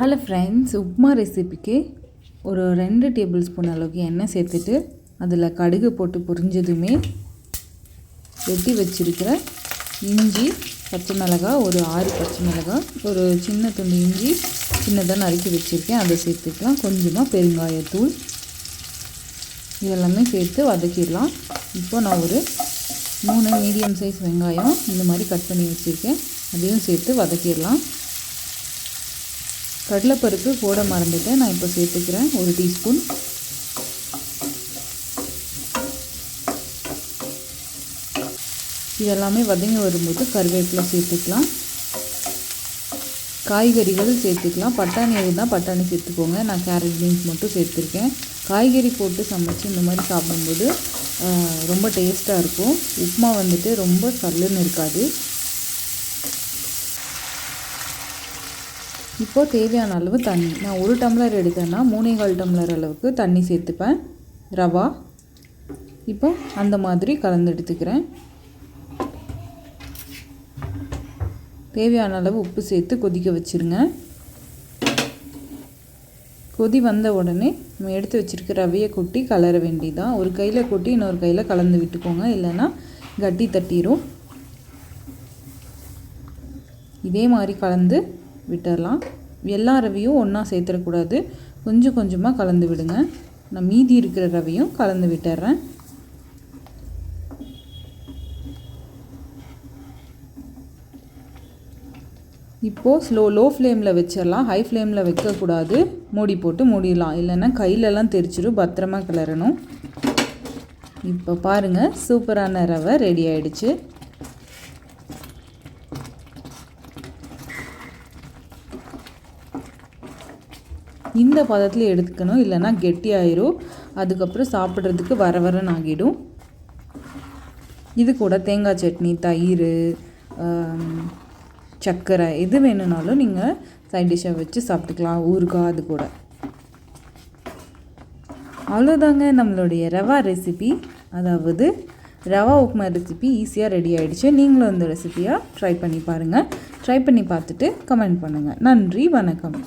Hello friends upma ரெசிபிக்கு ஒரு ரெண்டு டேபிள் ஸ்பூன் அளவுக்கு எண்ணெய் சேர்த்துட்டு அதில் கடுகு போட்டு பொரிஞ்சதுமே வெட்டி வச்சுருக்கிற இஞ்சி பச்சை மிளகாய் ஒரு ஆறு பச்சை மிளகாய் ஒரு சின்ன துண்டு இஞ்சி சின்னதாக நறுக்கி வச்சுருக்கேன். அதை சேர்த்துக்கலாம். கொஞ்சமாக பெருங்காயத்தூள். இதெல்லாமே சேர்த்து வதக்கிடலாம். இப்போ நான் ஒரு மூணு மீடியம் சைஸ் வெங்காயம் இந்த மாதிரி கட் பண்ணி வச்சுருக்கேன். அதையும் சேர்த்து வதக்கிடலாம். கடலைப்பருப்பு போட மறந்துட்டேன். நான் இப்போ சேர்த்துக்கிறேன். ஒரு டீஸ்பூன். இதெல்லாமே வதங்கி வரும்போது கருவேப்பிலை சேர்த்துக்கலாம். காய்கறிகள் சேர்த்துக்கலாம். பட்டாணி இருந்தால் பட்டாணி சேர்த்துக்கோங்க. நான் கேரட் பீன்ஸ் மட்டும் சேர்த்துருக்கேன். காய்கறி போட்டு சமைச்சு இந்த மாதிரி சாப்பிடும்போது ரொம்ப டேஸ்ட்டாக இருக்கும். உப்புமா வந்துட்டு ரொம்ப சல்லுன்னு இருக்காது. இப்போது தேவையான அளவு தண்ணி. நான் ஒரு டம்ளர் எடுத்தேன்னா மூணேகால் டம்ளர் அளவுக்கு தண்ணி சேர்த்துப்பேன். ரவா. இப்போ அந்த மாதிரி கலந்து எடுத்துக்கிறேன். தேவையான அளவு உப்பு சேர்த்து கொதிக்க வச்சுருங்க. கொதி வந்த உடனே நம்ம எடுத்து வச்சுருக்க ரவையை கொட்டி கலர வேண்டியதான் ஒரு கையில் கொட்டி இன்னொரு கையில் கலந்து விட்டுக்கோங்க. இல்லைன்னா கட்டி தட்டிடும் இதே மாதிரி கலந்து விட்டுடலாம் எல்லா ரவையும் ஒன்றா சேர்த்துடக்கூடாது. கொஞ்சம் கொஞ்சமாக கலந்து விடுங்க. நான் மீதி இருக்கிற ரவையும் கலந்து விட்டுறேன். இப்போது ஸ்லோ லோ ஃப்ளேமில் வச்சிடலாம். ஹை ஃப்ளேமில் வைக்கக்கூடாது. மூடி போட்டு மூடிடலாம். இல்லைன்னா கையிலலாம் தெரிச்சிடும் பத்திரமா கிளறணும். இப்போ பாருங்கள் சூப்பரான ரவை ரெடி ஆகிடுச்சு இந்த பதத்தில் எடுத்துக்கணும். இல்லைன்னா கெட்டி ஆயிரும் அதுக்கப்புறம் சாப்பிட்றதுக்கு வர வரன்னு ஆகிடும். இது கூட தேங்காய் சட்னி தயிர் சர்க்கரை எது வேணும்னாலும் நீங்கள் சைட் டிஷ்ஷை வச்சு சாப்பிட்டுக்கலாம். ஊறுகாய் அது கூட. அவ்வளோதாங்க நம்மளுடைய ரவா ரெசிபி அதாவது ரவா உப்புமா ரெசிபி ஈஸியாக ரெடி ஆகிடுச்சு நீங்களும் இந்த ரெசிபியாக ட்ரை பண்ணி பாருங்கள் ட்ரை பண்ணி பார்த்துட்டு கமெண்ட் பண்ணுங்கள் நன்றி வணக்கம்.